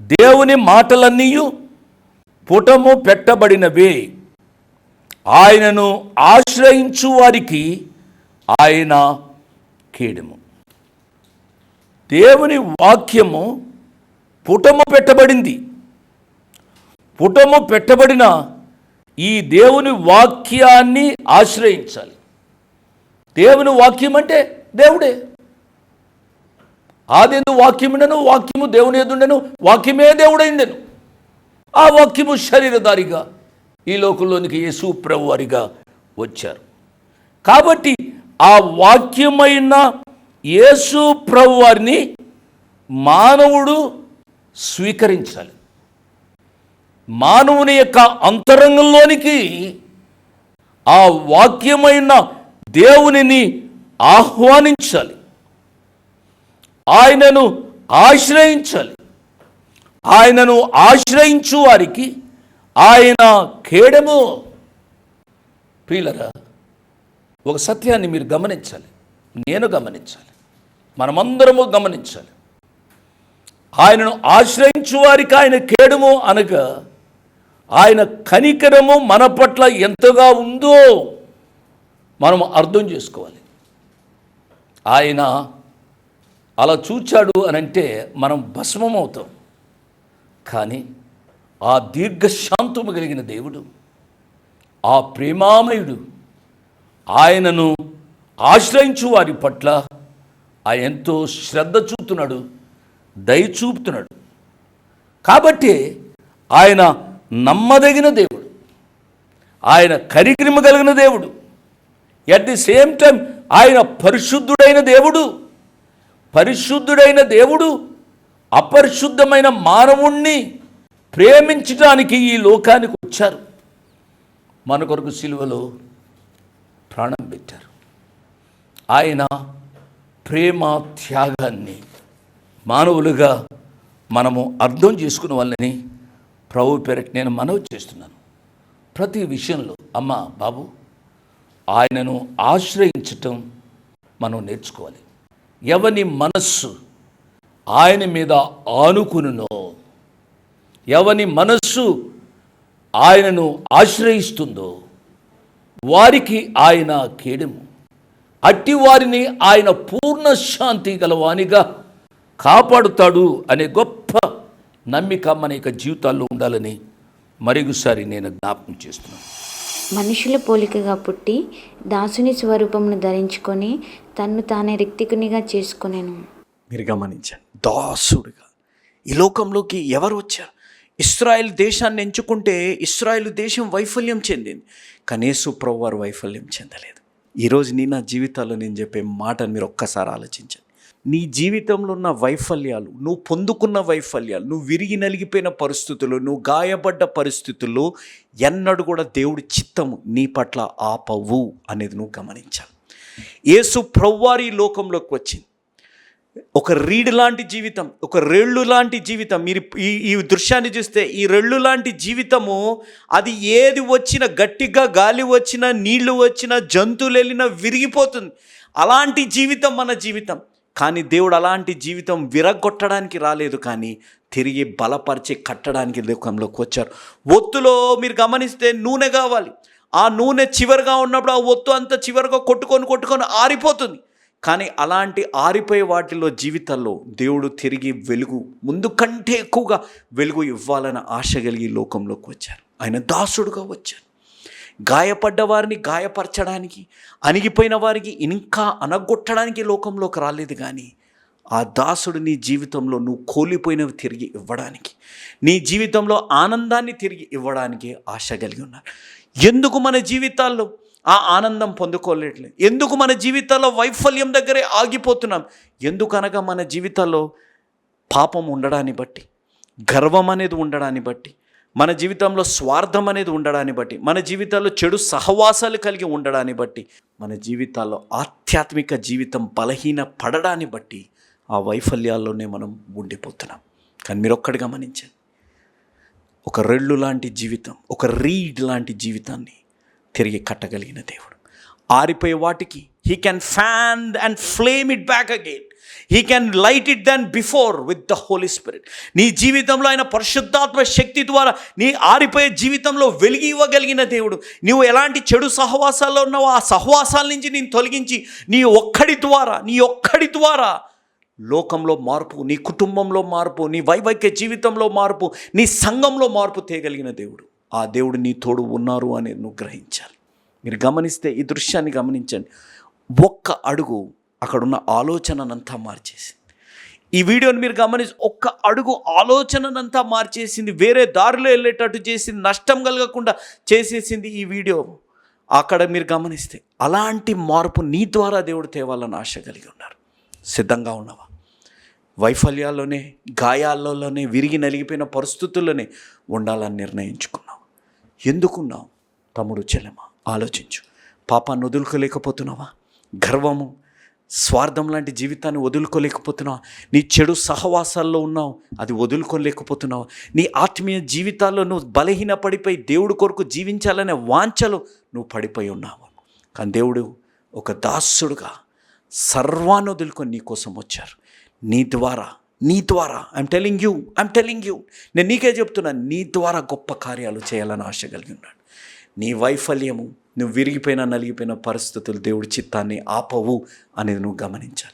దేవుని మాటలన్నీ పుటము పెట్టబడినవే. ఆయనను ఆశ్రయించు వారికి ఆయన కీడము. దేవుని వాక్యము పుటము పెట్టబడింది. పుటము పెట్టబడిన ఈ దేవుని వాక్యాన్ని ఆశ్రయించాలి. దేవుని వాక్యం అంటే దేవుడే. ఆదెందు వాక్యముండెను వాక్యము దేవుని ఎదుండెను వాక్యమే దేవుడైండెను. ఆ వాక్యము శరీరధారిగా ఈ లోకంలోనికి యేసు ప్రభు వారిగా వచ్చారు. కాబట్టి ఆ వాక్యమైన యేసు ప్రభు వారిని మానవుడు స్వీకరించాలి. మానవుని యొక్క అంతరంగంలోనికి ఆ వాక్యమైన దేవునిని ఆహ్వానించాలి. ఆయనను ఆశ్రయించాలి. ఆయనను ఆశ్రయించు వారికి ఆయన కేడము. ప్రియులరా ఒక సత్యాన్ని మీరు గమనించాలి. నేను గమనించాలి. మనమందరము గమనించాలి. ఆయనను ఆశ్రయించు వారికి ఆయన కేడము అనగా ఆయన కనికరము మన పట్ల ఎంతగా ఉందో మనం అర్థం చేసుకోవాలి. ఆయన అలా చూచాడు అని అంటే మనం భస్మం అవుతాం కానీ ఆ దీర్ఘశాంతము కలిగిన దేవుడు ఆ ప్రేమామయుడు ఆయనను ఆశ్రయించు వారి పట్ల ఆయన ఎంతో శ్రద్ధ చూపుతున్నాడు దయ చూపుతున్నాడు. కాబట్టి ఆయన నమ్మదగిన దేవుడు ఆయన కరిగ్రిమ కలిగిన దేవుడు ఎట్ ది సేమ్ టైం ఆయన పరిశుద్ధుడైన దేవుడు. పరిశుద్ధుడైన దేవుడు అపరిశుద్ధమైన మానవుణ్ణి ప్రేమించడానికి ఈ లోకానికి వచ్చారు. మన కొరకు సిలువలో ప్రాణం పెట్టారు. ఆయన ప్రేమ త్యాగాన్ని మానవులుగా మనము అర్థం చేసుకున్న వాళ్ళని ప్రభు పేరటి నేను మనవి చేస్తున్నాను. ప్రతి విషయంలో అమ్మ బాబు ఆయనను ఆశ్రయించటం మనం నేర్చుకోవాలి. ఎవని మనస్సు ఆయన మీద ఆనుకునునో? ఎవని మనస్సు ఆయనను ఆశ్రయిస్తుందో? వారికి ఆయన కేడము. అట్టి వారిని ఆయన పూర్ణ శాంతి గలవానిగా కాపాడుతాడు అనే గొప్ప నమ్మిక మన యొక్క జీవితాల్లో ఉండాలని మరొకసారి నేను జ్ఞాపకం చేస్తున్నాను. మనుషుల పోలికగా పుట్టి దాసుని స్వరూపమును ధరించుకొని తన్ను తానే రిక్తికునిగా చేసుకునేను. మీరు గమనించండి. దాసుడుగా. ఈ లోకంలోకి ఎవరు వచ్చారు? ఇస్రాయెల్ దేశాన్ని ఎంచుకుంటే ఇస్రాయల్ దేశం వైఫల్యం చెందింది. కనీసు ప్రవ్వారు వైఫల్యం చెందలేదు. ఈరోజు నీ నా జీవితాల్లో నేను చెప్పే మాటను మీరు ఒక్కసారి ఆలోచించండి. నీ జీవితంలో ఉన్న వైఫల్యాలు నువ్వు పొందుకున్న వైఫల్యాలు నువ్వు విరిగి నలిగిపోయిన పరిస్థితులు నువ్వు గాయపడ్డ పరిస్థితుల్లో ఎన్నడూ కూడా దేవుడి చిత్తము నీ పట్ల ఆపవు అనేది నువ్వు గమనించాలి. యేసు ప్రవ్వారి లోకంలోకి వచ్చింది. ఒక రీడ్ లాంటి జీవితం ఒక రెళ్ళు లాంటి జీవితం. మీరు ఈ ఈ దృశ్యాన్ని చూస్తే ఈ రెళ్ళు లాంటి జీవితము అది ఏది వచ్చినా గట్టిగా గాలి వచ్చినా నీళ్ళు వచ్చినా జంతువులు వెళ్ళినా విరిగిపోతుంది. అలాంటి జీవితం మన జీవితం. కానీ దేవుడు అలాంటి జీవితం విరగొట్టడానికి రాలేదు కానీ తిరిగి బలపరిచి కట్టడానికి లోకంలోకి వచ్చారు. ఒత్తులో మీరు గమనిస్తే నూనె కావాలి. ఆ నూనె చివరిగా ఉన్నప్పుడు ఆ ఒత్తు అంత చివరిగా కొట్టుకొని కొట్టుకొని ఆరిపోతుంది. కానీ అలాంటి ఆరిపోయే వాటిలో జీవితాల్లో దేవుడు తిరిగి వెలుగు ముందు కంటే ఎక్కువగా వెలుగు ఇవ్వాలని ఆశ కలిగి లోకంలోకి వచ్చారు. ఆయన దాసుడుగా వచ్చారు. గాయపడ్డ వారిని గాయపరచడానికి అణిగిపోయిన వారికి ఇంకా అనగొట్టడానికి లోకంలోకి రాలేదు కానీ ఆ దాసుడు నీ జీవితంలో నువ్వు కోల్పోయినవి తిరిగి ఇవ్వడానికి నీ జీవితంలో ఆనందాన్ని తిరిగి ఇవ్వడానికి ఆశ కలిగి ఉన్నారు ఎందుకు మన జీవితాల్లో ఆ ఆనందం పొందుకోలేట్లేదు ఎందుకు మన జీవితాల్లో వైఫల్యం దగ్గరే ఆగిపోతున్నాం? ఎందుకనగా మన జీవితాల్లో పాపం ఉండడాన్ని బట్టి గర్వం అనేది ఉండడాన్ని బట్టి మన జీవితంలో స్వార్థం అనేది ఉండడాన్ని బట్టి మన జీవితాల్లో చెడు సహవాసాలు కలిగి ఉండడాన్ని బట్టి మన జీవితాల్లో ఆధ్యాత్మిక జీవితం బలహీన పడడాన్ని బట్టి ఆ వైఫల్యాల్లోనే మనం ఉండిపోతున్నాం. కానీ మీరు ఒక్కటి గమనించండి. ఒక రెళ్ళు లాంటి జీవితం ఒక రీడ్ లాంటి జీవితాన్ని తిరిగి కట్టగలిగిన దేవుడు. ఆరిపోయే వాటికి he can fan and flame it back again he can light it then before with the Holy Spirit నీ జీవితంలో ఆయన పరిశుద్ధాత్మ శక్తి ద్వారా నీ ఆరిపోయే జీవితంలో వెలిగి ఇవ్వగలిగిన దేవుడు. నువ్వు ఎలాంటి చెడు సహవాసాల్లో ఉన్నావో ఆ సహవాసాల నుంచి నేను తొలగించి నీ ఒక్కడి ద్వారా నీ ఒక్కడి ద్వారా లోకంలో మార్పు నీ కుటుంబంలో మార్పు నీ వైవైక్య జీవితంలో మార్పు నీ సంఘంలో మార్పు తేగలిగిన దేవుడు. ఆ దేవుడు నీ తోడు ఉన్నారు అనేది నువ్వు గ్రహించాలి. మీరు గమనిస్తే ఈ దృశ్యాన్ని గమనించండి. ఒక్క అడుగు అక్కడున్న ఆలోచననంతా మార్చేసింది. ఈ వీడియోని మీరు గమనించి ఒక్క అడుగు ఆలోచననంతా మార్చేసింది వేరే దారిలో వెళ్ళేటట్టు చేసింది నష్టం కలగకుండా చేసేసింది ఈ వీడియో. అక్కడ మీరు గమనిస్తే అలాంటి మార్పు నీ ద్వారా దేవుడు తేవాలని ఆశ కలిగి ఉన్నారు. సిద్ధంగా ఉన్నావా? వైఫల్యాల్లోనే గాయాల్లోనే విరిగి నలిగిపోయిన పరిస్థితుల్లోనే ఉండాలని నిర్ణయించుకున్నావు. ఎందుకున్నావు? తమ్ముడు చెల్లెమ ఆలోచించు. పాపాన్ని వదులుకోలేకపోతున్నావా గర్వము స్వార్థం లాంటి జీవితాన్ని వదులుకోలేకపోతున్నావు. నీ చెడు సహవాసాల్లో ఉన్నావు అది వదులుకోలేకపోతున్నావు. నీ ఆత్మీయ జీవితాల్లో నువ్వు బలహీన పడిపోయి దేవుడి కొరకు జీవించాలనే వాంఛలు నువ్వు పడిపోయి ఉన్నావు. కానీ దేవుడు ఒక దాసుడుగా సర్వాన్ని వదులుకొని నీ కోసం వచ్చారు. నీ ద్వారా నీ ద్వారా I'm telling you I'm telling you నేను నీకే చెప్తున్నా నీ ద్వారా గొప్ప కార్యాలు చేయాలని ఆశ కలిగి ఉన్నాడు. నీ వైఫల్యము నువ్వు విరిగిపోయినా నలిగిపోయిన పరిస్థితులు దేవుడి చిత్తాన్ని ఆపవు అనేది నువ్వు గమనించాలి.